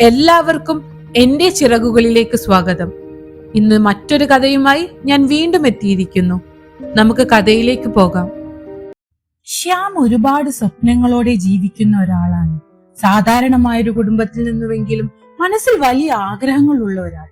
എല്ലാവർക്കും എന്റെ ചിറകുകളിലേക്ക് സ്വാഗതം. ഇന്ന് മറ്റൊരു കഥയുമായി ഞാൻ വീണ്ടും എത്തിയിരിക്കുന്നു. നമുക്ക് കഥയിലേക്ക് പോകാം. ശ്യാം ഒരുപാട് സ്വപ്നങ്ങളോടെ ജീവിക്കുന്ന ഒരാളാണ്. സാധാരണമായൊരു കുടുംബത്തിൽ നിന്നുവെങ്കിലും മനസ്സിൽ വലിയ ആഗ്രഹങ്ങൾ ഉള്ള ഒരാൾ.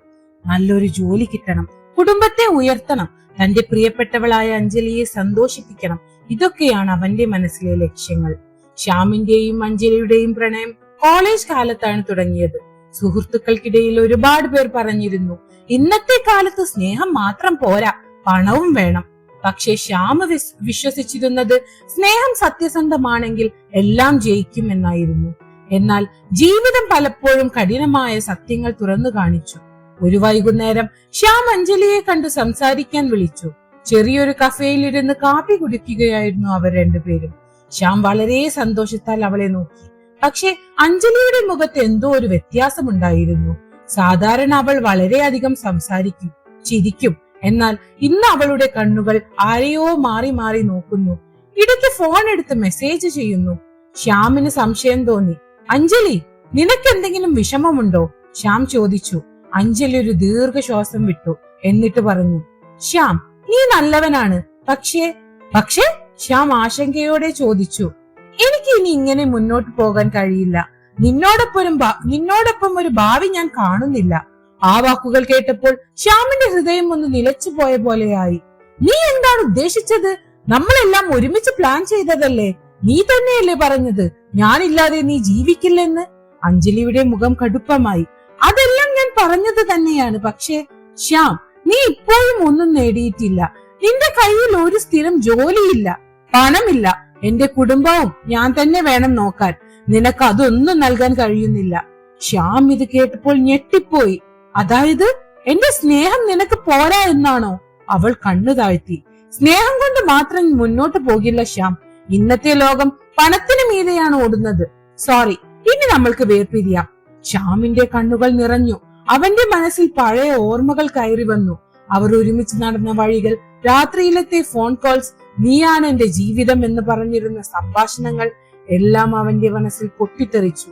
നല്ലൊരു ജോലി കിട്ടണം കുടുംബത്തെ ഉയർത്തണം തന്റെ പ്രിയപ്പെട്ടവളായ അഞ്ജലിയെ സന്തോഷിപ്പിക്കണം. ഇതൊക്കെയാണ് അവന്റെ മനസ്സിലെ ലക്ഷ്യങ്ങൾ. ശ്യാമിന്റെയും അഞ്ജലിയുടെയും പ്രണയം കോളേജ് കാലത്താണ് തുടങ്ങിയത്. സുഹൃത്തുക്കൾക്കിടയിൽ ഒരുപാട് പേർ പറഞ്ഞിരുന്നു ഇന്നത്തെ കാലത്ത് സ്നേഹം മാത്രം പോരാ പണവും വേണം. പക്ഷെ ശ്യാമ വിസ് വിശ്വസിച്ചിരുന്നത് സ്നേഹം സത്യസന്ധമാണെങ്കിൽ എല്ലാം ജയിക്കും എന്നായിരുന്നു. എന്നാൽ ജീവിതം പലപ്പോഴും കഠിനമായ സത്യങ്ങൾ തുറന്നു കാണിച്ചു. ഒരു വൈകുന്നേരം ശ്യാം അഞ്ജലിയെ കണ്ട് സംസാരിക്കാൻ വിളിച്ചു. ചെറിയൊരു കഫേയിലിരുന്ന് കാപ്പി കുടിക്കുകയായിരുന്നു അവർ രണ്ടുപേരും. ശ്യാം വളരെ സന്തോഷത്താൽ അവളെ നോക്കി. പക്ഷെ അഞ്ജലിയുടെ മുഖത്ത് എന്തോ ഒരു വ്യത്യാസമുണ്ടായിരുന്നു. സാധാരണ അവൾ വളരെയധികം സംസാരിക്കും ചിരിക്കും. എന്നാൽ ഇന്ന് അവളുടെ കണ്ണുകൾ ആരെയോ മാറി മാറി നോക്കുന്നു. ഇടയ്ക്ക് ഫോൺ എടുത്ത് മെസ്സേജ് ചെയ്യുന്നു. ശ്യാമിന് സംശയം തോന്നി. അഞ്ജലി നിനക്ക് എന്തെങ്കിലും വിഷമമുണ്ടോ? ശ്യാം ചോദിച്ചു. അഞ്ജലി ഒരു ദീർഘശ്വാസം വിട്ടു. എന്നിട്ട് പറഞ്ഞു. ശ്യാം നീ നല്ലവനാണ്. പക്ഷേ പക്ഷേ ശ്യാം ആശങ്കയോടെ ചോദിച്ചു. എനിക്ക് ഇനി ഇങ്ങനെ മുന്നോട്ട് പോകാൻ കഴിയില്ല. നിന്നോടൊപ്പം നിന്നോടൊപ്പം ഒരു ഭാവി ഞാൻ കാണുന്നില്ല. ആ വാക്കുകൾ കേട്ടപ്പോൾ ശ്യാമിന്റെ ഹൃദയം ഒന്ന് നിലച്ചു പോയ പോലെയായി. നീ എന്താണ് ഉദ്ദേശിച്ചത്? നമ്മളെല്ലാം ഒരുമിച്ച് പ്ലാൻ ചെയ്തതല്ലേ? നീ തന്നെയല്ലേ പറഞ്ഞത്? ഞാനില്ലാതെ നീ ജീവിക്കില്ലെന്ന്? അഞ്ജലിയുടെ മുഖം കടുപ്പമായി. അതെല്ലാം ഞാൻ പറഞ്ഞത് തന്നെയാണ്. പക്ഷേ ശ്യാം നീ ഇപ്പോഴും ഒന്നും നേടിയിട്ടില്ല. നിന്റെ കയ്യിൽ ഒരു സ്ഥിരം ജോലിയില്ല. പണമില്ല. എന്റെ കുടുംബവും ഞാൻ തന്നെ വേണം നോക്കാൻ. നിനക്ക് അതൊന്നും നൽകാൻ കഴിയുന്നില്ല. ശ്യാം ഇത് കേട്ടപ്പോൾ ഞെട്ടിപ്പോയി. അതായത് എന്റെ സ്നേഹം നിനക്ക് പോരാ എന്നാണോ? അവൾ കണ്ണു താഴ്ത്തി. സ്നേഹം കൊണ്ട് മാത്രം മുന്നോട്ട് പോകില്ല ശ്യാം. ഇന്നത്തെ ലോകം പണത്തിന് മീതെയാണ് ഓടുന്നത്. സോറി ഇനി നമ്മൾക്ക് വേർപിരിയാം. ശ്യാമിന്റെ കണ്ണുകൾ നിറഞ്ഞു. അവന്റെ മനസ്സിൽ പഴയ ഓർമ്മകൾ കയറി വന്നു. അവർ ഒരുമിച്ച് നടന്ന വഴികൾ രാത്രിയിലത്തെ ഫോൺ കോൾസ് നീയാണ് എന്റെ ജീവിതം എന്ന് പറഞ്ഞിരുന്ന സംഭാഷണങ്ങൾ എല്ലാം അവന്റെ മനസ്സിൽ പൊട്ടിത്തെറിച്ചു.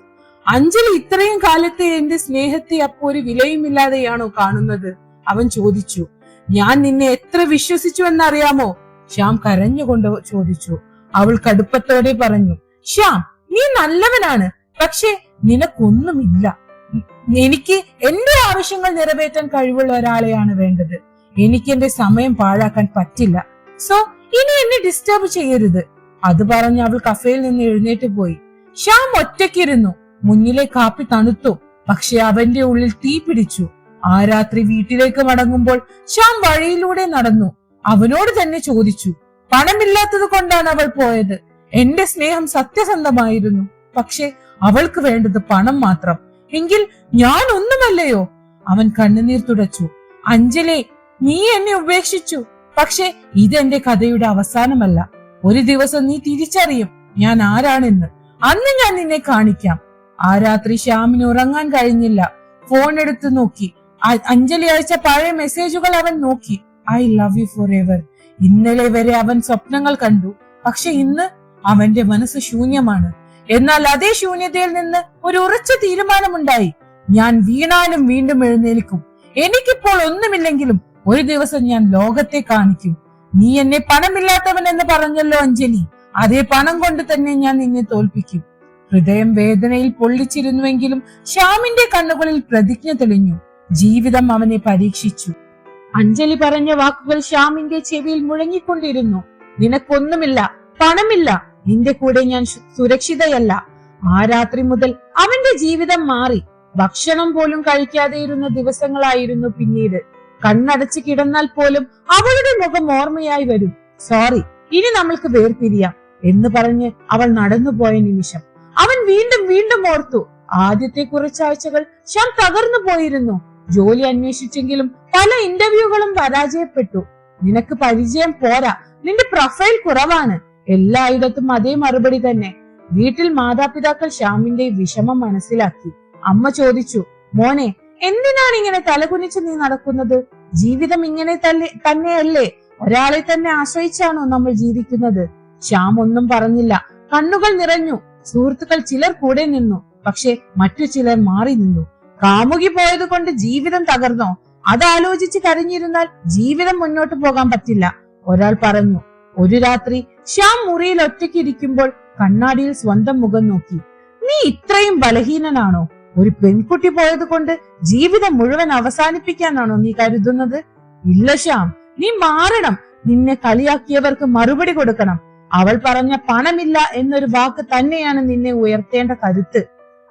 അഞ്ജലി ഇത്രയും കാലത്തെ എന്റെ സ്നേഹത്തെ അപ്പോ ഒരു വിലയുമില്ലാതെയാണോ കാണുന്നത്? അവൻ ചോദിച്ചു. ഞാൻ നിന്നെ എത്ര വിശ്വസിച്ചു എന്നറിയാമോ ശ്യാം കരഞ്ഞുകൊണ്ട് ചോദിച്ചു. അവൾ കടുപ്പത്തോടെ പറഞ്ഞു. ശ്യാം നീ നല്ലവനാണ്. പക്ഷെ നിനക്കൊന്നുമില്ല. എനിക്ക് എന്റെ ആവശ്യങ്ങൾ നിറവേറ്റാൻ കഴിവുള്ള ഒരാളെയാണ് വേണ്ടത്. എനിക്ക് എന്റെ സമയം പാഴാക്കാൻ പറ്റില്ല. സോ ഇനി എന്നെ ഡിസ്റ്റർബ് ചെയ്യരുത്. അത് പറഞ്ഞ് അവൾ കഫേയിൽ നിന്ന് എഴുന്നേറ്റ് പോയി. ശ്യാം ഒറ്റയ്ക്കിരുന്നു. മുന്നിലെ കാപ്പി തണുത്തു. പക്ഷെ അവന്റെ ഉള്ളിൽ തീ പിടിച്ചു. ആ രാത്രി വീട്ടിലേക്ക് മടങ്ങുമ്പോൾ ശ്യാം വഴിയിലൂടെ നടന്നു. അവനോട് തന്നെ ചോദിച്ചു പണമില്ലാത്തത് കൊണ്ടാണ് അവൾ പോയത്? എന്റെ സ്നേഹം സത്യസന്ധമായിരുന്നു. പക്ഷെ അവൾക്ക് വേണ്ടത് പണം മാത്രം. എങ്കിൽ ഞാൻ ഒന്നുമല്ലയോ? അവൻ കണ്ണുനീർ തുടച്ചു. അഞ്ജലി നീ എന്നെ ഉപേക്ഷിച്ചു. പക്ഷെ ഇതെന്റെ കഥയുടെ അവസാനമല്ല. ഒരു ദിവസം നീ തിരിച്ചറിയും ഞാൻ ആരാണെന്ന്. അന്ന് ഞാൻ നിന്നെ കാണിക്കാം. ആ രാത്രി ശ്യാമിന് ഉറങ്ങാൻ കഴിഞ്ഞില്ല. ഫോൺ എടുത്ത് നോക്കി. അഞ്ജലി അയച്ച പഴയ മെസ്സേജുകൾ അവൻ നോക്കി. I love you forever ഇന്നലെ വരെ അവൻ സ്വപ്നങ്ങൾ കണ്ടു. പക്ഷെ ഇന്ന് അവന്റെ മനസ്സ് ശൂന്യമാണ്. എന്നാൽ അതേ ശൂന്യതയിൽ നിന്ന് ഒരു ഉറച്ച തീരുമാനമുണ്ടായി. ഞാൻ വീണാലും വീണ്ടും എഴുന്നേൽക്കും. എനിക്കിപ്പോൾ ഒന്നുമില്ലെങ്കിലും ഒരു ദിവസം ഞാൻ ലോകത്തെ കാണിക്കും. നീ എന്നെ പണമില്ലാത്തവൻ എന്ന് പറഞ്ഞല്ലോ അഞ്ജലി. അതേ പണം കൊണ്ട് തന്നെ ഞാൻ നിന്നെ തോൽപ്പിക്കും. ഹൃദയം വേദനയിൽ പൊള്ളിച്ചിരുന്നുവെങ്കിലും ശ്യാമിന്റെ കണ്ണുകളിൽ പ്രതിജ്ഞ തെളിഞ്ഞു. ജീവിതം അവനെ പരീക്ഷിച്ചു. അഞ്ജലി പറഞ്ഞ വാക്കുകൾ ശ്യാമിന്റെ ചെവിയിൽ മുഴങ്ങിക്കൊണ്ടിരുന്നു. നിനക്കൊന്നുമില്ല പണമില്ല. നിന്റെ കൂടെ ഞാൻ സുരക്ഷിതയല്ല. ആ രാത്രി മുതൽ അവന്റെ ജീവിതം മാറി. ഭക്ഷണം പോലും കഴിക്കാതെ ഇരുന്ന ദിവസങ്ങളായിരുന്നു പിന്നീട്. കണ്ണടച്ച് കിടന്നാൽ പോലും അവളുടെ മുഖം ഓർമ്മയായി വരും. സോറി ഇനി നമ്മൾക്ക് വേർപിരിയാം എന്ന് പറഞ്ഞ് അവൾ നടന്നുപോയ നിമിഷം. അവൻ വീണ്ടും വീണ്ടും ഓർത്തു ആദ്യത്തെ കുറച്ചാഴ്ചകൾ ശ്യാം തകർന്നു പോയിരുന്നു. ജോലി അന്വേഷിച്ചെങ്കിലും പല ഇന്റർവ്യൂകളും പരാജയപ്പെട്ടു. നിനക്ക് പരിചയം പോരാ. നിന്റെ പ്രൊഫൈൽ കുറവാണ്. എല്ലായിടത്തും അതേ മറുപടി തന്നെ. വീട്ടിൽ മാതാപിതാക്കൾ ശ്യാമിന്റെ വിഷമം മനസ്സിലാക്കി. അമ്മ ചോദിച്ചു മോനെ എന്തിനാണ് ഇങ്ങനെ തലകുനിച്ച് നീ നടക്കുന്നത്? ജീവിതം ഇങ്ങനെ തന്നെ തന്നെയല്ലേ? ഒരാളെ തന്നെ ആശ്രയിച്ചാണോ നമ്മൾ ജീവിക്കുന്നത്? ശ്യാം ഒന്നും പറഞ്ഞില്ല. കണ്ണുകൾ നിറഞ്ഞു. സുഹൃത്തുക്കൾ ചിലർ കൂടെ നിന്നു. പക്ഷെ മറ്റു ചിലർ മാറി നിന്നു. കാമുകി പോയത് കൊണ്ട് ജീവിതം തകർന്നോ? അതാലോചിച്ച് കരഞ്ഞിരുന്നാൽ ജീവിതം മുന്നോട്ട് പോകാൻ പറ്റില്ല. ഒരാൾ പറഞ്ഞു ഒരു രാത്രി ശ്യാം മുറിയിൽ ഒറ്റയ്ക്ക് ഇരിക്കുമ്പോൾ കണ്ണാടിയിൽ സ്വന്തം മുഖം നോക്കി. നീ ഇത്രയും ബലഹീനനാണോ? ഒരു പെൺകുട്ടി പോയത് കൊണ്ട് ജീവിതം മുഴുവൻ അവസാനിപ്പിക്കാനാണോ നീ കരുതുന്നത്? ഇല്ല ശ്യാം. നീ മാറണം. നിന്നെ കളിയാക്കിയവർക്ക് മറുപടി കൊടുക്കണം. അവൾ പറഞ്ഞ പണമില്ല എന്നൊരു വാക്ക് തന്നെയാണ് നിന്നെ ഉയർത്തേണ്ട കരുത്ത്.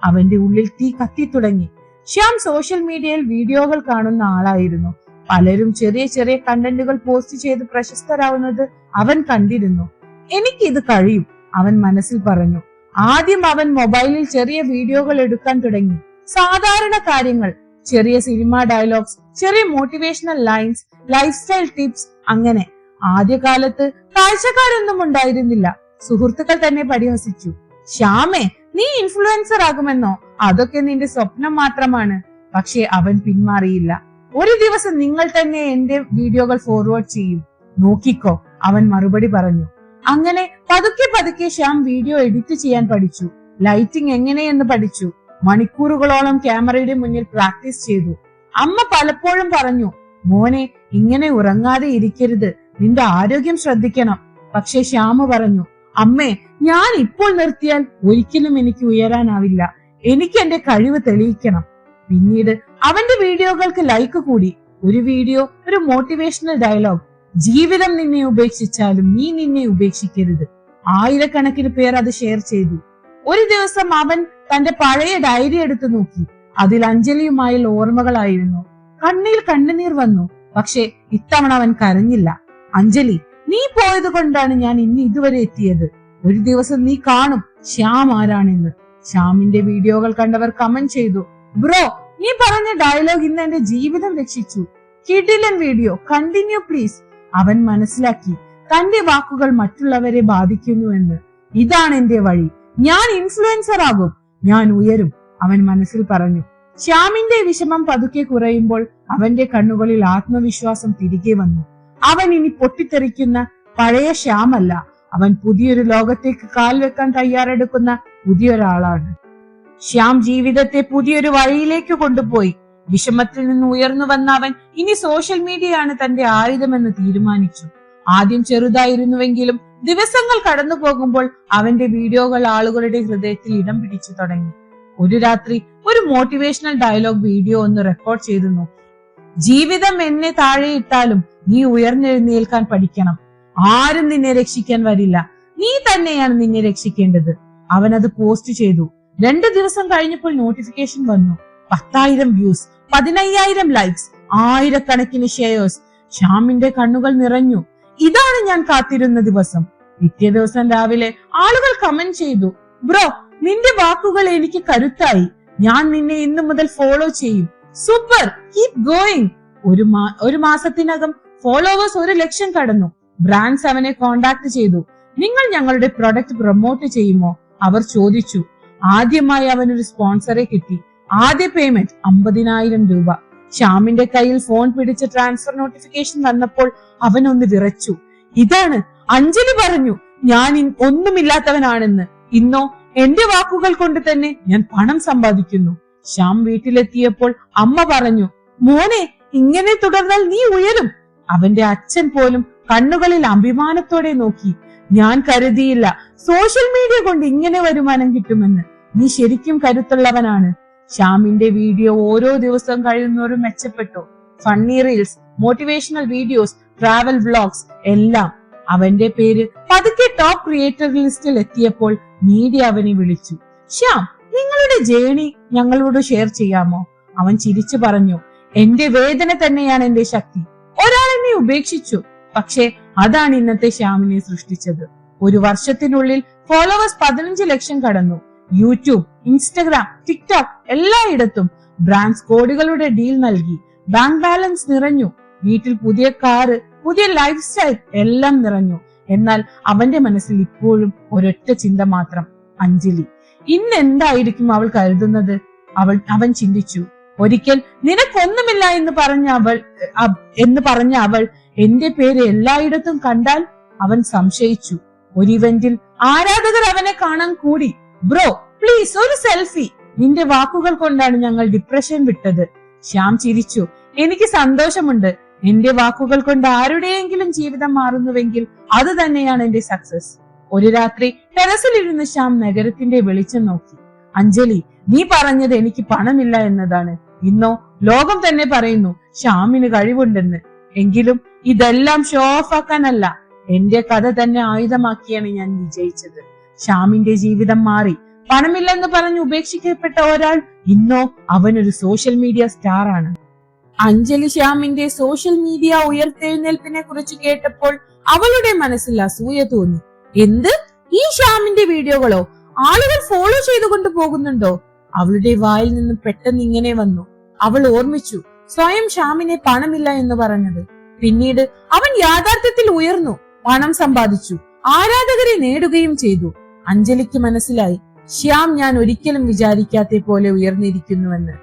അവന്റെ ഉള്ളിൽ തീ കത്തി തുടങ്ങി. ശ്യാം സോഷ്യൽ മീഡിയയിൽ വീഡിയോകൾ കാണുന്ന ആളായിരുന്നു. പലരും ചെറിയ ചെറിയ കണ്ടന്റുകൾ പോസ്റ്റ് ചെയ്ത് പ്രശസ്തരാവുന്നത് അവൻ കണ്ടിരുന്നു. എനിക്കിത് കഴിയും അവൻ മനസ്സിൽ പറഞ്ഞു. ആദ്യം അവൻ മൊബൈലിൽ ചെറിയ വീഡിയോകൾ എടുക്കാൻ തുടങ്ങി. സാധാരണ കാര്യങ്ങൾ ചെറിയ സിനിമ ഡയലോഗ്സ് ചെറിയ motivational lines lifestyle tips അങ്ങനെ. ആദ്യകാലത്ത് കാഴ്ചക്കാരൊന്നും ഉണ്ടായിരുന്നില്ല. സുഹൃത്തുക്കൾ തന്നെ പരിഹസിച്ചു. ശ്യാമേ നീ ഇൻഫ്ലുവൻസർ ആകുമെന്നോ? അതൊക്കെ നിന്റെ സ്വപ്നം മാത്രമാണ്. പക്ഷേ അവൻ പിന്മാറിയില്ല. ഒരു ദിവസം നിങ്ങൾ തന്നെ എന്റെ വീഡിയോകൾ ഫോർവേഡ് ചെയ്യും. നോക്കിക്കോ അവൻ മറുപടി പറഞ്ഞു. അങ്ങനെ പതുക്കെ പതുക്കെ ശ്യാം വീഡിയോ എഡിറ്റ് ചെയ്യാൻ പഠിച്ചു. ലൈറ്റിംഗ് എങ്ങനെയെന്ന് പഠിച്ചു. മണിക്കൂറുകളോളം ക്യാമറയുടെ മുന്നിൽ പ്രാക്ടീസ് ചെയ്തു. അമ്മ പലപ്പോഴും പറഞ്ഞു മോനെ ഇങ്ങനെ ഉറങ്ങാതെ ഇരിക്കരുത്. നിന്റെ ആരോഗ്യം ശ്രദ്ധിക്കണം. പക്ഷെ ശ്യാമ പറഞ്ഞു അമ്മേ ഞാൻ ഇപ്പോൾ നിർത്തിയാൽ ഒരിക്കലും എനിക്ക് ഉയരാനാവില്ല. എനിക്ക് എന്റെ കഴിവ് തെളിയിക്കണം. പിന്നീട് അവന്റെ വീഡിയോകൾക്ക് ലൈക്ക് കൂടി. ഒരു വീഡിയോ ഒരു മോട്ടിവേഷണൽ ഡയലോഗ് ജീവിതം നിന്നെ ഉപേക്ഷിച്ചാലും നീ നിന്നെ ഉപേക്ഷിക്കരുത്. ആയിരക്കണക്കിന് പേർ അത് ഷെയർ ചെയ്തു. ഒരു ദിവസം അവൻ തന്റെ പഴയ ഡയറി എടുത്തു നോക്കി. അതിൽ അഞ്ജലിയുമായുള്ള ഓർമ്മകളായിരുന്നു. കണ്ണിൽ കണ്ണുനീർ വന്നു. പക്ഷെ ഇത്തവണ അവൻ കരഞ്ഞില്ല. അഞ്ജലി നീ പോയത് കൊണ്ടാണ് ഞാൻ ഇന്ന് ഇതുവരെ എത്തിയത്. ഒരു ദിവസം നീ കാണും ശ്യാം ആരാണെന്ന്. ശ്യാമിന്റെ വീഡിയോകൾ കണ്ടവർ കമന്റ് ചെയ്തു. ബ്രോ നീ പറഞ്ഞ ഡയലോഗ് ഇന്ന് എന്റെ ജീവിതം രക്ഷിച്ചു. കിഡിലൻ വീഡിയോ കണ്ടിന്യൂ പ്ലീസ് അവൻ മനസ്സിലാക്കി തന്റെ വാക്കുകൾ മറ്റുള്ളവരെ ബാധിക്കുന്നു എന്ന്. ഇതാണ് എന്റെ വഴി. ഞാൻ ഇൻഫ്ലുവൻസർ ആകും. ഞാൻ ഉയരും അവൻ മനസ്സിൽ പറഞ്ഞു. ശ്യാമിന്റെ വിഷമം പതുക്കെ കുറയുമ്പോൾ അവന്റെ കണ്ണുകളിൽ ആത്മവിശ്വാസം തിരികെ വന്നു. അവൻ ഇനി പൊട്ടിത്തെറിക്കുന്ന പഴയ ശ്യാമല്ല. അവൻ പുതിയൊരു ലോകത്തേക്ക് കാൽ വെക്കാൻ തയ്യാറെടുക്കുന്ന പുതിയൊരാളാണ്. ശ്യാം ജീവിതത്തെ പുതിയൊരു വഴിയിലേക്ക് കൊണ്ടുപോയി. വിഷമത്തിൽ നിന്ന് ഉയർന്നു വന്ന അവൻ ഇനി സോഷ്യൽ മീഡിയയാണ് തന്റെ ആയുധമെന്ന് തീരുമാനിച്ചു. ആദ്യം ചെറുതായിരുന്നുവെങ്കിലും ദിവസങ്ങൾ കടന്നു പോകുമ്പോൾ അവന്റെ വീഡിയോകൾ ആളുകളുടെ ഹൃദയത്തിൽ ഇടം പിടിച്ചു തുടങ്ങി. ഒരു രാത്രി ഒരു മോട്ടിവേഷണൽ ഡയലോഗ് വീഡിയോ ഒന്ന് റെക്കോർഡ് ചെയ്തു നോക്കി. ജീവിതം എന്നെ താഴെയിട്ടാലും നീ ഉയർന്നെഴുന്നേൽക്കാൻ പഠിക്കണം. ആരും നിന്നെ രക്ഷിക്കാൻ വരില്ല. നീ തന്നെയാണ് നിന്നെ രക്ഷിക്കേണ്ടത്. അവൻ അത് പോസ്റ്റ് ചെയ്തു. രണ്ടു ദിവസം കഴിഞ്ഞപ്പോൾ നോട്ടിഫിക്കേഷൻ വന്നു. പത്തായിരം വ്യൂസ് പതിനയ്യായിരം ലൈക്സ് ആയിരക്കണക്കിന് ഷെയർസ് ശ്യാമിന്റെ കണ്ണുകൾ നിറഞ്ഞു. ഇതാണ് ഞാൻ കാത്തിരുന്ന ദിവസം. പിറ്റേ ദിവസം രാവിലെ ആളുകൾ കമന്റ് ചെയ്തു. ബ്രോ നിന്റെ വാക്കുകൾ എനിക്ക് കരുത്തായി. ഞാൻ നിന്നെ ഇന്നു മുതൽ ഫോളോ ചെയ്യും. സൂപ്പർ കീപ് ഗോയിങ് ഒരു ഒരു മാസത്തിനകം ഫോളോവേഴ്സ് ഒരു ലക്ഷം കടന്നു. ബ്രാൻഡ്സ് അവനെ കോണ്ടാക്ട് ചെയ്തു. നിങ്ങൾ ഞങ്ങളുടെ പ്രൊഡക്റ്റ് പ്രൊമോട്ട് ചെയ്യുമോ? അവർ ചോദിച്ചു. ആദ്യമായി അവനൊരു സ്പോൺസറെ കിട്ടി. ആദ്യ പേയ്മെന്റ് അമ്പതിനായിരം രൂപ. ശ്യാമിന്റെ കയ്യിൽ ഫോൺ പിടിച്ച് ട്രാൻസ്ഫർ നോട്ടിഫിക്കേഷൻ വന്നപ്പോൾ അവൻ ഒന്ന് വിറച്ചു. ഇതാണ് അഞ്ജലി പറഞ്ഞു ഞാൻ ഒന്നുമില്ലാത്തവനാണെന്ന്. ഇന്നോ എന്റെ വാക്കുകൾ കൊണ്ട് തന്നെ ഞാൻ പണം സമ്പാദിക്കുന്നു. ശ്യാം വീട്ടിലെത്തിയപ്പോൾ അമ്മ പറഞ്ഞു മോനെ ഇങ്ങനെ തുടർന്നാൽ നീ ഉയരും. അവന്റെ അച്ഛൻ പോലും കണ്ണുകളിൽ അഭിമാനത്തോടെ നോക്കി ഞാൻ കരുതിയില്ല. സോഷ്യൽ മീഡിയ കൊണ്ട് ഇങ്ങനെ വരുമാനം കിട്ടുമെന്ന്. നീ ശരിക്കും കരുത്തുള്ളവനാണ്. ശ്യാമിന്റെ വീഡിയോ ഓരോ ദിവസം കഴിയുന്നവരും മെച്ചപ്പെട്ടു. Funny reels motivational videos travel vlogs എല്ലാം അവന്റെ പേര് പതുക്കെ ടോപ്പ് ക്രിയേറ്റർ ലിസ്റ്റിൽ എത്തിയപ്പോൾ മീഡിയ അവനെ വിളിച്ചു. ശ്യാം നിങ്ങളുടെ ജേണി ഞങ്ങളോട് ഷെയർ ചെയ്യാമോ? അവൻ ചിരിച്ചു പറഞ്ഞു എന്റെ വേദന തന്നെയാണ് എന്റെ ശക്തി. ഒരാൾ എന്നെ ഉപേക്ഷിച്ചു. പക്ഷേ അതാണ് ഇന്നത്തെ ശ്യാമിനെ സൃഷ്ടിച്ചത്. ഒരു വർഷത്തിനുള്ളിൽ ഫോളോവേഴ്സ് പതിനഞ്ച് ലക്ഷം കടന്നു. യൂട്യൂബ് ഇൻസ്റ്റഗ്രാം ടിക്ടോക്ക് എല്ലായിടത്തും ബ്രാൻഡ്സ് കോടികളുടെ ഡീൽ നൽകി. ബാങ്ക് ബാലൻസ് നിറഞ്ഞു. വീട്ടിൽ പുതിയ കാറ് പുതിയ ലൈഫ് സ്റ്റൈൽ എല്ലാം നിറഞ്ഞു. എന്നാൽ അവന്റെ മനസ്സിൽ ഇപ്പോഴും ഒരൊറ്റ ചിന്ത മാത്രം അഞ്ജലി. ഇന്ന് എന്തായിരിക്കും അവൾ കരുതുന്നത്? അവൾ അവൻ ചിന്തിച്ചു. ഒരിക്കൽ നിനക്കൊന്നുമില്ല എന്ന് പറഞ്ഞ അവൾ എന്ന് പറഞ്ഞ അവൾ എന്റെ പേര് എല്ലായിടത്തും കണ്ടാൽ അവൻ സംശയിച്ചു. ഒരു ഇവന്റിൽ ആരാധകർ അവനെ കാണാൻ കൂടി. ബ്രോ പ്ലീസ് ഒരു സെൽഫി നിന്റെ വാക്കുകൾ കൊണ്ടാണ് ഞങ്ങൾ ഡിപ്രഷൻ വിട്ടത്. ശ്യാം ചിരിച്ചു. എനിക്ക് സന്തോഷമുണ്ട്. എന്റെ വാക്കുകൾ കൊണ്ട് ആരുടെയെങ്കിലും ജീവിതം മാറുന്നുവെങ്കിൽ അത് തന്നെയാണ് എന്റെ സക്സസ് ഒരു രാത്രി ടെറസിലിരുന്ന് ശ്യാം നഗരത്തിന്റെ വെളിച്ചം നോക്കി. അഞ്ജലി നീ പറഞ്ഞത് എനിക്ക് പണമില്ല എന്നതാണ്. ഇന്നോ ലോകം തന്നെ പറയുന്നു ശ്യാമിന് കഴിവുണ്ടെന്ന്. എങ്കിലും ഇതെല്ലാം ഷോ ഓഫ് ആക്കാനല്ല. എന്റെ കഥ തന്നെ ആയുധമാക്കിയാണ് ഞാൻ വിജയിച്ചത്. ശ്യാമിന്റെ ജീവിതം മാറി. പണമില്ലെന്ന് പറഞ്ഞ് ഉപേക്ഷിക്കപ്പെട്ട ഒരാൾ ഇന്നോ അവനൊരു സോഷ്യൽ മീഡിയ സ്റ്റാർ ആണ് അഞ്ജലി ശ്യാമിന്റെ സോഷ്യൽ മീഡിയ ഉയർത്തെഴുന്നേൽപ്പിനെ കുറിച്ച് കേട്ടപ്പോൾ അവളുടെ മനസ്സിൽ അസൂയ തോന്നി. എന്ത്? ഈ ശ്യാമിന്റെ വീഡിയോകളോ? ആളുകൾ ഫോളോ ചെയ്തുകൊണ്ട് പോകുന്നുണ്ടോ? അവളുടെ വായിൽ നിന്ന് പെട്ടെന്ന് ഇങ്ങനെ വന്നു. അവൾ ഓർമ്മിച്ചു സ്വയം ശ്യാമിനെ പണമില്ല എന്ന് പറഞ്ഞത്. പിന്നീട് അവൻ യാഥാർത്ഥ്യത്തിൽ ഉയർന്നു പണം സമ്പാദിച്ചു ആരാധകരെ നേടുകയും ചെയ്തു. അഞ്ജലിക്ക് മനസ്സിലായി ശ്യാം ഞാൻ ഒരിക്കലും വിചാരിക്കാത്ത പോലെ ഉയർന്നിരിക്കുന്നുവെന്ന്.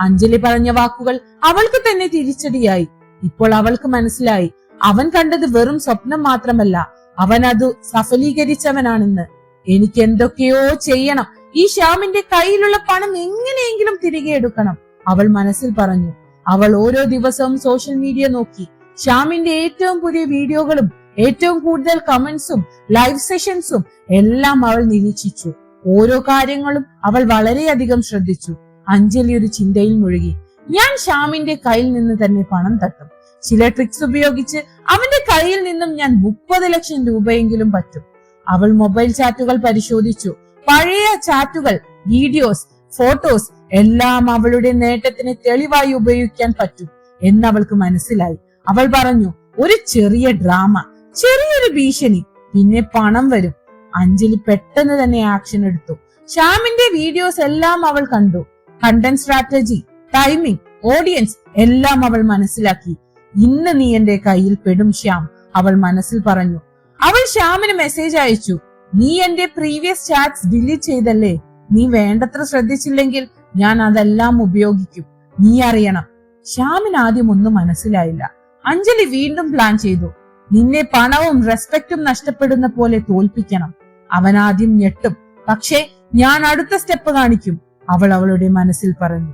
അഞ്ജലി പറഞ്ഞ വാക്കുകൾ അവൾക്ക് തന്നെ തിരിച്ചടിയായി. ഇപ്പോൾ അവൾക്ക് മനസ്സിലായി അവൻ കണ്ടത് വെറും സ്വപ്നം മാത്രമല്ല അവൻ അത് സഫലീകരിച്ചവനാണെന്ന്. എനിക്ക് എന്തൊക്കെയോ ചെയ്യണം. ഈ ശ്യാമിന്റെ കയ്യിലുള്ള പണം എങ്ങനെയെങ്കിലും തിരികെ എടുക്കണം അവൾ മനസ്സിൽ പറഞ്ഞു. അവൾ ഓരോ ദിവസവും സോഷ്യൽ മീഡിയ നോക്കി. ശ്യാമിന്റെ ഏറ്റവും പുതിയ വീഡിയോകളും ഏറ്റവും കൂടുതൽ കമന്റ്സും ലൈവ് സെഷൻസും എല്ലാം അവൾ നിരീക്ഷിച്ചു. ഓരോ കാര്യങ്ങളും അവൾ വളരെയധികം ശ്രദ്ധിച്ചു. അഞ്ജലി ഒരു ചിന്തയിൽ മുഴുകി. ഞാൻ ശ്യാമിന്റെ കയ്യിൽ നിന്ന് തന്നെ പണം തട്ടും. ചില ട്രിക്സ് ഉപയോഗിച്ച് അവന്റെ കയ്യിൽ നിന്നും ഞാൻ മുപ്പത് ലക്ഷം രൂപയെങ്കിലും പറ്റും. അവൾ മൊബൈൽ ചാറ്റുകൾ പരിശോധിച്ചു. പഴയ ചാറ്റുകൾ വീഡിയോസ് ഫോട്ടോസ് എല്ലാം അവളുടെ നേട്ടത്തിന് തെളിവായി ഉപയോഗിക്കാൻ പറ്റും എന്ന് അവൾക്ക് മനസ്സിലായി. അവൾ പറഞ്ഞു ഒരു ചെറിയ ഡ്രാമ ചെറിയൊരു ഭീഷണി. പിന്നെ പണം വരും. അഞ്ജലി പെട്ടെന്ന് തന്നെ ആക്ഷൻ എടുത്തു. ശ്യാമിന്റെ വീഡിയോസ് എല്ലാം അവൾ കണ്ടു. കണ്ടന്റ് സ്ട്രാറ്റജി ടൈമിംഗ് ഓഡിയൻസ് എല്ലാം അവൾ മനസ്സിലാക്കി. ഇന്ന് നീ എന്റെ കയ്യിൽ പെടും ശ്യാം. അവൾ മനസ്സിൽ പറഞ്ഞു. അവൾ ശ്യാമിന് മെസ്സേജ് അയച്ചു. നീ എന്റെ പ്രീവിയസ് ചാറ്റ്സ് ഡിലീറ്റ് ചെയ്തല്ലേ? നീ വേണ്ടത്ര ശ്രദ്ധിച്ചില്ലെങ്കിൽ ഞാൻ അതെല്ലാം ഉപയോഗിക്കും. നീ അറിയണം. ശ്യാമിന് ആദ്യം ഒന്നും മനസ്സിലായില്ല. അഞ്ജലി വീണ്ടും പ്ലാൻ ചെയ്തു. നിന്നെ പണവും റെസ്പെക്റ്റും നഷ്ടപ്പെടുന്ന പോലെ തോൽപ്പിക്കണം. അവൻ ആദ്യം ഞെട്ടും. പക്ഷേ ഞാൻ അടുത്ത സ്റ്റെപ്പ് കാണിക്കും. അവൾ അവളുടെ മനസ്സിൽ പറഞ്ഞു.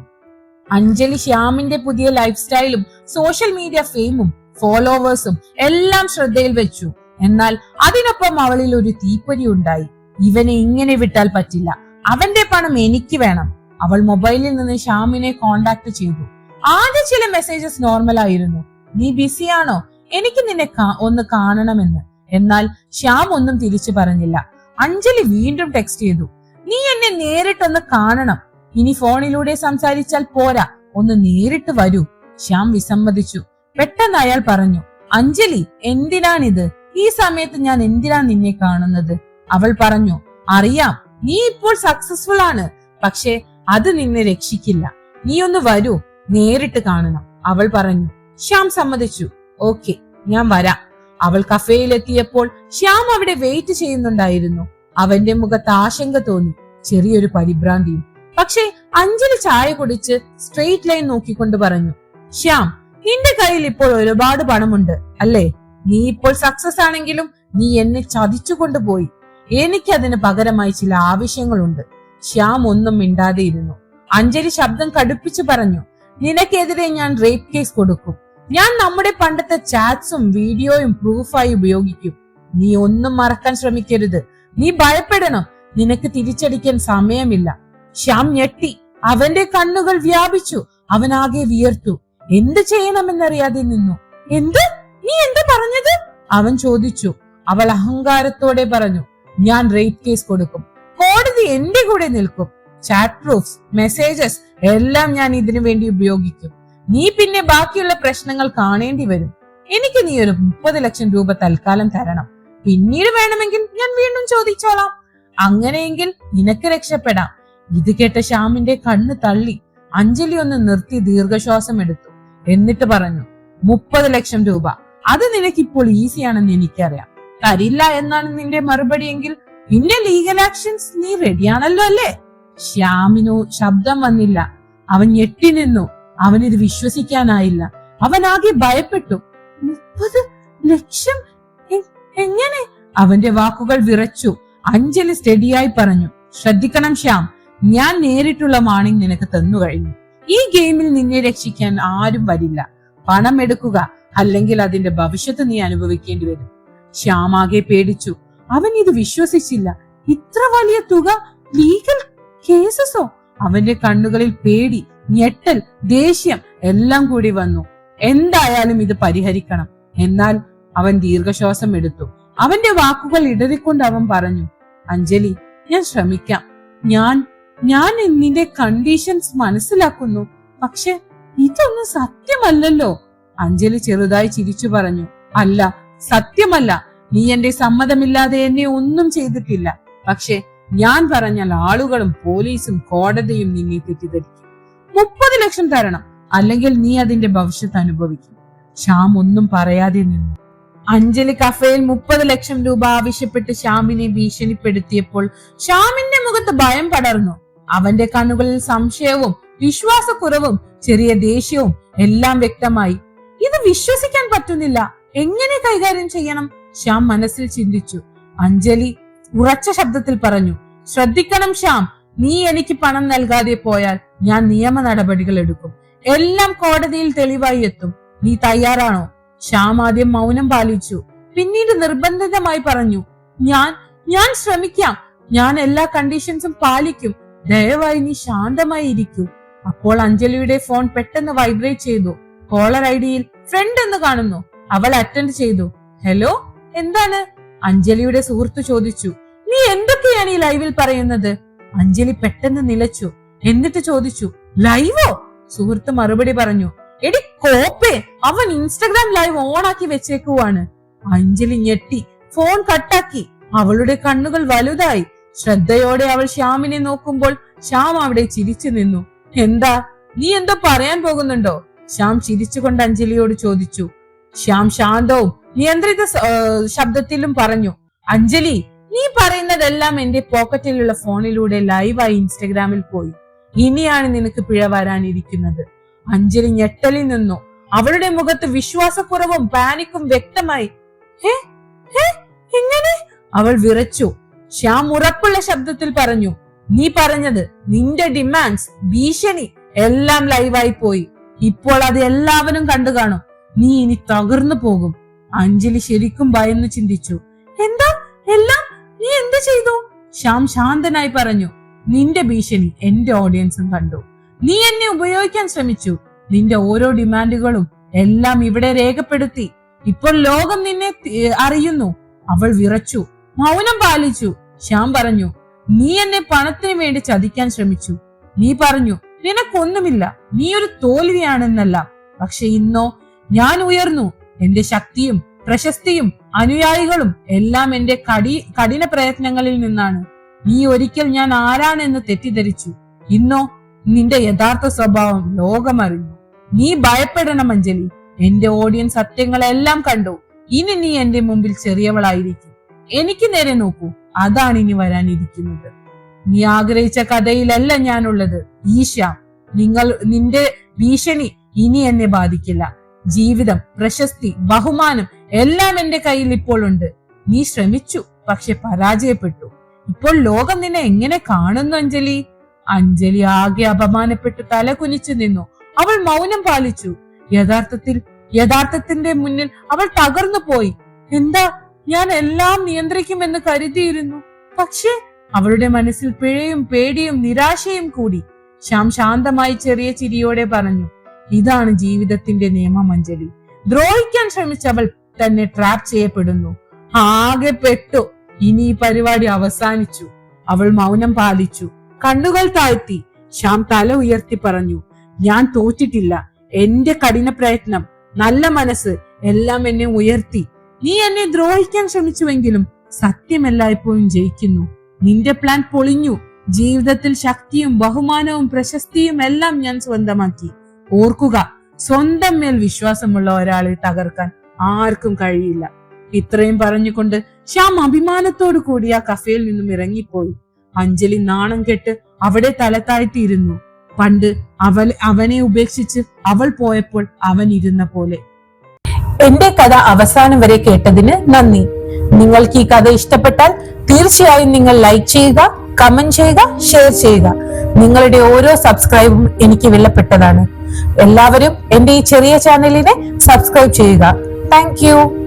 അഞ്ജലി ശ്യാമിന്റെ പുതിയ ലൈഫ് സ്റ്റൈലും സോഷ്യൽ മീഡിയ ഫെയിമും ഫോളോവേഴ്സും എല്ലാം ശ്രദ്ധയിൽ വെച്ചു. എന്നാൽ അതിനൊപ്പം അവളിൽ ഒരു തീപ്പൊരി ഉണ്ടായി. ഇവനെ ഇങ്ങനെ വിട്ടാൽ പറ്റില്ല. അവന്റെ പണം എനിക്ക് വേണം. അവൾ മൊബൈലിൽ നിന്ന് ശ്യാമിനെ കോണ്ടാക്ട് ചെയ്തു. ആദ്യ ചില മെസ്സേജസ് നോർമൽ ആയിരുന്നു. നീ ബിസിയാണോ എനിക്ക് നിന്നെ ഒന്ന് കാണണമെന്ന്. എന്നാൽ ശ്യാം ഒന്നും തിരിച്ചു പറഞ്ഞില്ല. അഞ്ജലി വീണ്ടും ടെക്സ്റ്റ് ചെയ്തു. നീ എന്നെ നേരിട്ടൊന്ന് കാണണം. ഇനി ഫോണിലൂടെ സംസാരിച്ചാൽ പോരാ. ഒന്ന് നേരിട്ട് വരൂ. ശ്യാം വിസമ്മതിച്ചു. പെട്ടെന്ന് അയാൾ പറഞ്ഞു അഞ്ജലി എന്തിനാണിത്? ഈ സമയത്ത് ഞാൻ എന്തിനാ നിന്നെ കാണുന്നത്? അവൾ പറഞ്ഞു അറിയാം നീ ഇപ്പോൾ സക്സസ്ഫുൾ ആണ്. പക്ഷേ അത് നിന്നെ രക്ഷിക്കില്ല. നീ ഒന്ന് വരൂ. നേരിട്ട് കാണണം. അവൾ പറഞ്ഞു ശ്യാം സമ്മതിച്ചു. ഓക്കെ ഞാൻ വരാം. അവൾ കഫേയിലെത്തിയപ്പോൾ ശ്യാം അവിടെ വെയിറ്റ് ചെയ്യുന്നുണ്ടായിരുന്നു. അവന്റെ മുഖത്ത് ആശങ്ക തോന്നി ചെറിയൊരു പരിഭ്രാന്തിയും. പക്ഷേ അഞ്ജലി ചായ കുടിച്ച് സ്ട്രെയിറ്റ് ലൈൻ നോക്കിക്കൊണ്ട് പറഞ്ഞു ശ്യാം നിന്റെ കയ്യിൽ ഇപ്പോൾ ഒരുപാട് പണമുണ്ട് അല്ലേ? നീ ഇപ്പോൾ സക്സസ് ആണെങ്കിലും നീ എന്നെ ചതിച്ചുകൊണ്ട് പോയി. എനിക്കതിന് പകരമായി ചില ആവശ്യങ്ങളുണ്ട്. ശ്യാം ഒന്നും മിണ്ടാതെ ഇരുന്നു. അഞ്ജലി ശബ്ദം കടുപ്പിച്ചു പറഞ്ഞു നിനക്കെതിരെ ഞാൻ റേപ്പ് കേസ് കൊടുക്കും. ഞാൻ നമ്മുടെ പണ്ടത്തെ ചാറ്റ്സും വീഡിയോയും പ്രൂഫായി ഉപയോഗിക്കും. നീ ഒന്നും മറക്കാൻ ശ്രമിക്കരുത്. നീ ഭയപ്പെടണം. നിനക്ക് തിരിച്ചടിക്കാൻ സമയമില്ല. ശ്യാം ഞെട്ടി. അവന്റെ കണ്ണുകൾ വ്യാപിച്ചു. അവനാകെ വിയർത്തു. എന്ത് ചെയ്യണമെന്നറിയാതെ നിന്നു. എന്ത്? നീ എന്ത് പറഞ്ഞത്? അവൻ ചോദിച്ചു. അവൾ അഹങ്കാരത്തോടെ പറഞ്ഞു. ഞാൻ റേപ്പ് കേസ് കൊടുക്കും. കോടതി എന്റെ കൂടെ നിൽക്കും. ചാറ്റ് പ്രൂഫ്സ് മെസ്സേജസ് എല്ലാം ഞാൻ ഇതിനു വേണ്ടി ഉപയോഗിക്കും. നീ പിന്നെ ബാക്കിയുള്ള പ്രശ്നങ്ങൾ കാണേണ്ടി വരും. എനിക്ക് നീ ഒരു മുപ്പത് ലക്ഷം രൂപ തൽക്കാലം തരണം. പിന്നീട് വേണമെങ്കിൽ ഞാൻ വീണ്ടും ചോദിച്ചോളാം. അങ്ങനെയെങ്കിൽ നിനക്ക് രക്ഷപ്പെടാം. ഇത് കേട്ട ശ്യാമിന്റെ കണ്ണ് തള്ളി അഞ്ജലി ഒന്ന് നിർത്തി ദീർഘശ്വാസം എടുത്തു. എന്നിട്ട് പറഞ്ഞു മുപ്പത് ലക്ഷം രൂപ. അത് നിനക്കിപ്പോൾ ഈസിയാണെന്ന് എനിക്കറിയാം. തരില്ല എന്നാണ് നിന്റെ മറുപടി എങ്കിൽ നിന്റെ ലീഗൽ ആക്ഷൻസ് നീ റെഡിയാണല്ലോ അല്ലേ? ശ്യാമിനു ശബ്ദം വന്നില്ല. അവൻ ഞെട്ടി നിന്നു. അവനിത് വിശ്വസിക്കാനായില്ല. അവനാകെ ഭയപ്പെട്ടു. മുപ്പത് ലക്ഷം എങ്ങനെ? അവന്റെ വാക്കുകൾ വിറച്ചു. അഞ്ജലി സ്റ്റഡിയായി പറഞ്ഞു ശ്രദ്ധിക്കണം ശ്യാം ഞാൻ നേരിട്ടുള്ള വാണിംഗ് നിനക്ക് തന്നു കഴിഞ്ഞു. ഈ ഗെയിമിൽ നിന്നെ രക്ഷിക്കാൻ ആരും വരില്ല. പണം എടുക്കുക അല്ലെങ്കിൽ അതിന്റെ ഭവിഷ്യത്ത് നീ അനുഭവിക്കേണ്ടി വരും. ശ്യാമാകെ പേടിച്ചു. അവൻ ഇത് വിശ്വസിച്ചില്ല. ഇത്ര വലിയ തുക ലീഗൽ കേസസോ അവന്റെ കണ്ണുകളിൽ പേടി ഞെട്ടൽ ദേഷ്യം എല്ലാം കൂടി വന്നു. എന്തായാലും ഇത് പരിഹരിക്കണം. എന്നാൽ അവൻ ദീർഘശ്വാസം എടുത്തു. അവന്റെ വാക്കുകൾ ഇടറിക്കൊണ്ട് അവൻ പറഞ്ഞു അഞ്ജലി ഞാൻ ശ്രമിക്കാം. ഞാൻ ഞാൻ നിന്റെ കണ്ടീഷൻസ് മനസ്സിലാക്കുന്നു. പക്ഷെ ഇതൊന്നും സത്യമല്ലല്ലോ. അഞ്ജലി ചെറുതായി ചിരിച്ചു പറഞ്ഞു അല്ല സത്യമല്ല. നീ എന്റെ സമ്മതമില്ലാതെ എന്നെ ഒന്നും ചെയ്തിട്ടില്ല. പക്ഷെ ഞാൻ പറഞ്ഞാൽ ആളുകളും പോലീസും കോടതിയും നിന്നെ തെറ്റിദ്ധരിക്കും. മുപ്പത് ലക്ഷം തരണം അല്ലെങ്കിൽ നീ അതിന്റെ ഭവിഷ്യത്ത് അനുഭവിക്കും. ശ്യാം ഒന്നും പറയാതെ നിന്നു. അഞ്ജലി കഫയിൽ മുപ്പത് ലക്ഷം രൂപ ആവശ്യപ്പെട്ട് ശ്യാമിനെ ഭീഷണിപ്പെടുത്തിയപ്പോൾ ശ്യാമിന്റെ മുഖത്ത് ഭയം പടർന്നു. അവന്റെ കണ്ണുകളിൽ സംശയവും വിശ്വാസക്കുറവും ചെറിയ ദേഷ്യവും എല്ലാം വ്യക്തമായി. ഇത് വിശ്വസിക്കാൻ പറ്റുന്നില്ല. എങ്ങനെ കൈകാര്യം ചെയ്യണം? ശ്യാം മനസ്സിൽ ചിന്തിച്ചു. അഞ്ജലി ഉറച്ച ശബ്ദത്തിൽ പറഞ്ഞു ശ്രദ്ധിക്കണം ശ്യാം നീ എനിക്ക് പണം നൽകാതെ പോയാൽ ഞാൻ നിയമ നടപടികൾ എടുക്കും. എല്ലാം കോടതിയിൽ തെളിവായി എത്തും. നീ തയ്യാറാണോ? ശ്യാം ആദ്യം മൗനം പാലിച്ചു. പിന്നീട് നിർബന്ധിതമായി പറഞ്ഞു ഞാൻ ഞാൻ ശ്രമിക്കാം. ഞാൻ എല്ലാ കണ്ടീഷൻസും പാലിക്കും. ദയവായി നീ ശാന്തമായി ഇരിക്കൂ. അപ്പോൾ അഞ്ജലിയുടെ ഫോൺ പെട്ടെന്ന് വൈബ്രേറ്റ് ചെയ്തു. കോളർ ഐ ഡിയിൽ ഫ്രണ്ട് എന്ന് കാണുന്നു. അവൾ അറ്റൻഡ് ചെയ്തു. ഹലോ എന്താണ്? അഞ്ജലിയുടെ സുഹൃത്ത് ചോദിച്ചു. നീ എന്തൊക്കെയാണ് ഈ ലൈവിൽ പറയുന്നത്? അഞ്ജലി പെട്ടെന്ന് നിലച്ചു. എന്നിട്ട് ചോദിച്ചു ലൈവോ സുഹൃത്ത് മറുപടി പറഞ്ഞു എടി കോപ്പേ അവൻ ഇൻസ്റ്റഗ്രാം ലൈവ് ഓണാക്കി വെച്ചേക്കുവാണ്. അഞ്ജലി ഞെട്ടി ഫോൺ കട്ടാക്കി. അവളുടെ കണ്ണുകൾ വലുതായി. ശ്രദ്ധയോടെ അവൾ ശ്യാമിനെ നോക്കുമ്പോൾ ശ്യാം അവിടെ ചിരിച്ചു നിന്നു. എന്താ? നീ എന്തോ പറയാൻ പോകുന്നുണ്ടോ? ശ്യാം ചിരിച്ചുകൊണ്ട് അഞ്ജലിയോട് ചോദിച്ചു. ശ്യാം ശാന്തവും നിയന്ത്രിത ശബ്ദത്തിലും പറഞ്ഞു അഞ്ജലി നീ പറയുന്നതെല്ലാം എന്റെ പോക്കറ്റിലുള്ള ഫോണിലൂടെ ലൈവായി ഇൻസ്റ്റഗ്രാമിൽ പോയി. ഇനിയാണ് നിനക്ക് പിഴ വരാനിരിക്കുന്നത്. അഞ്ജലി ഞെട്ടലിൽ നിന്നു. അവളുടെ മുഖത്ത് വിശ്വാസക്കുറവും പാനിക്കും വ്യക്തമായി "ഹേ? ഹേ? എങ്ങനെ? അവൾ വിറച്ചു. ശ്യാം ഉറപ്പുള്ള ശബ്ദത്തിൽ പറഞ്ഞു നീ പറഞ്ഞത് നിന്റെ ഡിമാൻഡ്സ് ഭീഷണി എല്ലാം ലൈവായി പോയി. ഇപ്പോൾ അത് എല്ലാവരും കണ്ടു കാണും നീ ഇനി തകർന്നു പോകും. അഞ്ജലി ശരിക്കും ഭയന്ന് ചിന്തിച്ചു. ചെയ്തു? ശ്യാം ശാന്തനായി പറഞ്ഞു നിന്റെ ഭീഷണി എന്റെ ഓഡിയൻസും കണ്ടു. നീ എന്നെ ഉപയോഗിക്കാൻ ശ്രമിച്ചു. നിന്റെ ഓരോ ഡിമാൻഡുകളും എല്ലാം ഇവിടെ രേഖപ്പെടുത്തി. ഇപ്പോൾ ലോകം നിന്നെ അറിയുന്നു. അവൾ വിറച്ചു മൗനം പാലിച്ചു. ശ്യാം പറഞ്ഞു നീ എന്നെ പണത്തിന് വേണ്ടി ചതിക്കാൻ ശ്രമിച്ചു. നീ പറഞ്ഞു നിനക്കൊന്നുമില്ല. നീ ഒരു തോൽവിയാണെന്നല്ല. പക്ഷെ ഇന്നോ ഞാൻ ഉയർന്നു. എന്റെ ശക്തിയും പ്രശസ്തിയും അനുയായികളും എല്ലാം എന്റെ കടി കഠിന പ്രയത്നങ്ങളിൽ നിന്നാണ്. നീ ഒരിക്കൽ ഞാൻ ആരാണെന്ന് തെറ്റിദ്ധരിച്ചു. ഇന്നോ നിന്റെ യഥാർത്ഥ സ്വഭാവം ലോകമറിഞ്ഞു. നീ ഭയപ്പെടണം അഞ്ജലി. എന്റെ ഓഡിയൻസ് സത്യങ്ങളെല്ലാം കണ്ടു. ഇനി നീ എന്റെ മുമ്പിൽ ചെറിയവളായിരിക്കും. എനിക്ക് നേരെ നോക്കൂ. അതാണ് ഇനി വരാനിരിക്കുന്നത്. നീ ആഗ്രഹിച്ച കഥയിലല്ല ഞാനുള്ളത്. ഈശ നിങ്ങൾ നിന്റെ ഭീഷണി ഇനി എന്നെ ബാധിക്കില്ല. ജീവിതം പ്രശസ്തി ബഹുമാനം എല്ലാം എന്റെ കയ്യിൽ ഇപ്പോൾ ഉണ്ട്. നീ ശ്രമിച്ചു പക്ഷെ പരാജയപ്പെട്ടു. ഇപ്പോൾ ലോകം നിന്നെ എങ്ങനെ കാണുന്നു അഞ്ജലി? അഞ്ജലി ആകെ അപമാനപ്പെട്ട് തല കുനിച്ചു നിന്നു. അവൾ മൗനം പാലിച്ചു. യഥാർത്ഥത്തിൽ യഥാർത്ഥത്തിന്റെ മുന്നിൽ അവൾ തകർന്നു പോയി. എന്താ ഞാൻ എല്ലാം നിയന്ത്രിക്കുമെന്ന് കരുതിയിരുന്നു. പക്ഷേ അവളുടെ മനസ്സിൽ പിഴയും പേടിയും നിരാശയും കൂടി. ശ്യാം ശാന്തമായി ചെറിയ ചിരിയോടെ പറഞ്ഞു ഇതാണ് ജീവിതത്തിന്റെ നിയമം അഞ്ജലി. ദ്രോഹിക്കാൻ ശ്രമിച്ചവൾ തന്നെ ട്രാപ്പ് ചെയ്യപ്പെടുന്നു. ആകെ പെട്ടു. ഇനി ഈ പരിപാടി അവസാനിച്ചു. അവൾ മൗനം പാലിച്ചു. കണ്ണുകൾ താഴ്ത്തി. ശ്യാം തല ഉയർത്തി പറഞ്ഞു ഞാൻ തോറ്റിട്ടില്ല. എന്റെ കഠിന പ്രയത്നം നല്ല മനസ്സ് എല്ലാം എന്നെ ഉയർത്തി. നീ എന്നെ ദ്രോഹിക്കാൻ ശ്രമിച്ചുവെങ്കിലും സത്യം എല്ലായ്പ്പോഴും ജയിക്കുന്നു. നിന്റെ പ്ലാൻ പൊളിഞ്ഞു. ജീവിതത്തിൽ ശക്തിയും ബഹുമാനവും പ്രശസ്തിയും എല്ലാം ഞാൻ സ്വന്തമാക്കി. ഓർക്കുക സ്വന്തം മേൽ വിശ്വാസമുള്ള ഒരാളെ തകർക്കാൻ ആർക്കും കഴിയില്ല. ഇത്രയും പറഞ്ഞുകൊണ്ട് ശ്യാം അഭിമാനത്തോടു കൂടി ആ കഫേയിൽ നിന്നും ഇറങ്ങിപ്പോയി. അഞ്ജലി നാണം കെട്ട് അവിടെ തലത്തായിട്ടിരുന്നു പണ്ട് അവൾ അവനെ ഉപേക്ഷിച്ച് അവൾ പോയപ്പോൾ അവൻ ഇരുന്ന പോലെ. എന്റെ കഥ അവസാനം വരെ കേട്ടതിന് നന്ദി. നിങ്ങൾക്ക് ഈ കഥ ഇഷ്ടപ്പെട്ടാൽ തീർച്ചയായും നിങ്ങൾ ലൈക്ക് ചെയ്യുക കമന്റ് ചെയ്യുക ഷെയർ ചെയ്യുക. നിങ്ങളുടെ ഓരോ സബ്സ്ക്രൈബും എനിക്ക് വിലപ്പെട്ടതാണ്. എല്ലാവരും എന്റെ ഈ ചെറിയ ചാനലിനെ സബ്സ്ക്രൈബ് ചെയ്യുക. താങ്ക്